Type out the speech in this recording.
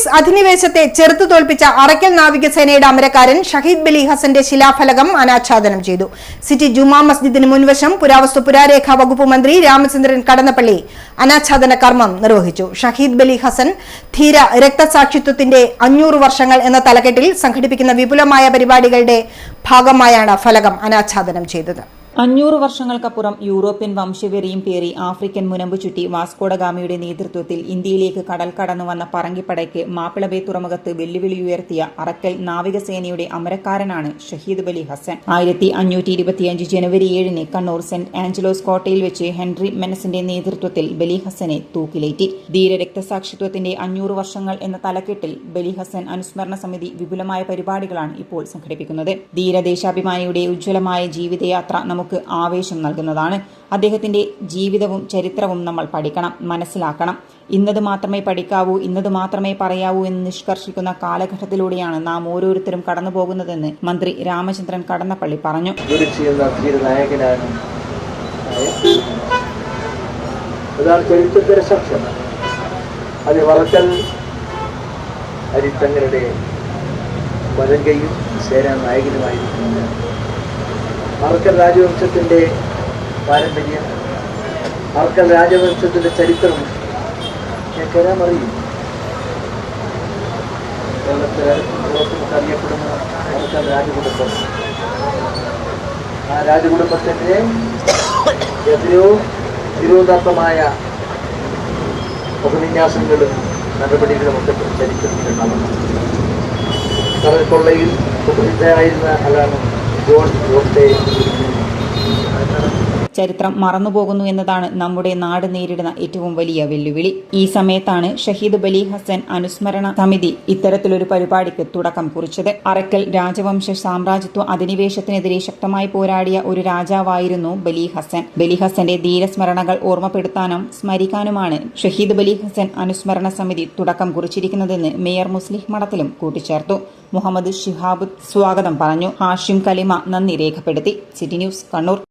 Portuguese അധിനിവേശത്തെ ചെറുത്തു തോൽപ്പിച്ച അറയ്ക്കൽ നാവികസേനയുടെ അമരക്കാരൻ ഷഹീദ് ബലി ഹസന്റെ ശിലാഫലകം അനാച്ഛാദനം ചെയ്തു. സിറ്റി ജുമാ മസ്ജിദിന് മുൻവശം പുരാവസ്തു പുരാരേഖാ വകുപ്പ് മന്ത്രി രാമചന്ദ്രൻ കടന്നപ്പള്ളി അനാച്ഛാദന കർമ്മം നിർവഹിച്ചു. ഷഹീദ് ബലി ഹസൻ ധീര രക്തസാക്ഷിത്വത്തിന്റെ അഞ്ഞൂറ് വർഷങ്ങൾ എന്ന തലക്കെട്ടിൽ സംഘടിപ്പിക്കുന്ന വിപുലമായ പരിപാടികളുടെ ഭാഗമായാണ് ഫലകം അനാച്ഛാദനം ചെയ്തത്. അഞ്ഞൂറ് വർഷങ്ങൾക്കപ്പുറം യൂറോപ്യൻ വംശവെറിയും പേറി ആഫ്രിക്കൻ മുനമ്പ് ചുറ്റി വാസ്കോഡഗാമിയുടെ നേതൃത്വത്തിൽ ഇന്ത്യയിലേക്ക് കടൽ കടന്നു വന്ന പറങ്കിപ്പടയ്ക്ക് മാപ്പിളബേ തുറമുഖത്ത് വെല്ലുവിളി ഉയർത്തിയ അറക്കൽ നാവികസേനയുടെ അമരക്കാരനാണ് ഷഹീദ് ബലി ഹസൻ. ആയിരത്തി അഞ്ഞൂറ്റി ഇരുപത്തിയഞ്ച് ജനുവരി ഏഴിന് കണ്ണൂർ സെന്റ് ആഞ്ചലോസ് കോട്ടയിൽ വെച്ച് ഹെൻറി മെനസിന്റെ നേതൃത്വത്തിൽ ബലി ഹസനെ തൂക്കിലേറ്റി. ധീര രക്തസാക്ഷിത്വത്തിന്റെ അഞ്ഞൂറ് വർഷങ്ങൾ എന്ന തലക്കെട്ടിൽ ബലി ഹസൻ അനുസ്മരണ സമിതി വിപുലമായ പരിപാടികളാണ് ഇപ്പോൾ സംഘടിപ്പിക്കുന്നത്. ധീരദേശാഭിമാനിയുടെ ഉജ്ജ്വലമായ ജീവിതയാത്ര നമുക്ക് ആവേശം നൽകുന്നതാണ്. അദ്ദേഹത്തിന്റെ ജീവിതവും ചരിത്രവും നമ്മൾ പഠിക്കണം മനസ്സിലാക്കണം. ഇന്നത് മാത്രമേ പഠിക്കാവൂ ഇന്നത് മാത്രമേ പറയാവൂ എന്ന് നിഷ്കർഷിക്കുന്ന കാലഘട്ടത്തിലൂടെയാണ് നാം ഓരോരുത്തരും കടന്നു പോകുന്നതെന്ന് മന്ത്രി രാമചന്ദ്രൻ കടന്നപ്പള്ളി പറഞ്ഞു. ചരിത്രത്തിന്റെ സാക്ഷ്യം അരിത്തങ്ങളുടെ വലങ്കയും സേനാ നായകനുമായിരിക്കുന്നത് അറക്കൽ രാജവംശത്തിന്റെ പാരമ്പര്യം അറക്കൽ രാജവംശത്തിന്റെ ചരിത്രം കേൾക്കാൻ അറിയും കേരളത്തിലെ അറിയപ്പെടുന്ന അറക്കൽ രാജകുടുംബം. ആ രാജകുടുംബത്തിന്റെ എത്രയോ തിരുവനന്തപുരമായ ഉപവിന്യാസങ്ങളും നടപടികളും ഒക്കെ ചരിത്രത്തിൽ കടൽ കൊള്ളയിൽ സുപ്രസിദ്ധരായിരുന്ന ভোট ভোট ചരിത്രം മറന്നുപോകുന്നു എന്നതാണ് നമ്മുടെ നാട് നേരിടുന്ന ഏറ്റവും വലിയ വെല്ലുവിളി. ഈ സമയത്താണ് ഷഹീദ് ബലി ഹസൻ അനുസ്മരണ സമിതി ഇത്തരത്തിലൊരു പരിപാടിക്ക് തുടക്കം കുറിച്ചത്. അറക്കൽ രാജവംശ സാമ്രാജ്യത്വ അധിനിവേശത്തിനെതിരെ ശക്തമായി പോരാടിയ ഒരു രാജാവായിരുന്നു ബലി ഹസൻ. ബലി ഹസന്റെ ധീരസ്മരണകൾ ഓർമ്മപ്പെടുത്താനും സ്മരിക്കാനുമാണ് ഷഹീദ് ബലി ഹസൻ അനുസ്മരണ സമിതി തുടക്കം കുറിച്ചിരിക്കുന്നതെന്ന് മേയർ മുസ്ലിം മഠത്തിലും കൂട്ടിച്ചേർത്തു. മുഹമ്മദ് ഷിഹാബ് സ്വാഗതം പറഞ്ഞു. ഹാഷിം കലിമ നന്ദി രേഖപ്പെടുത്തി. City news Kannur.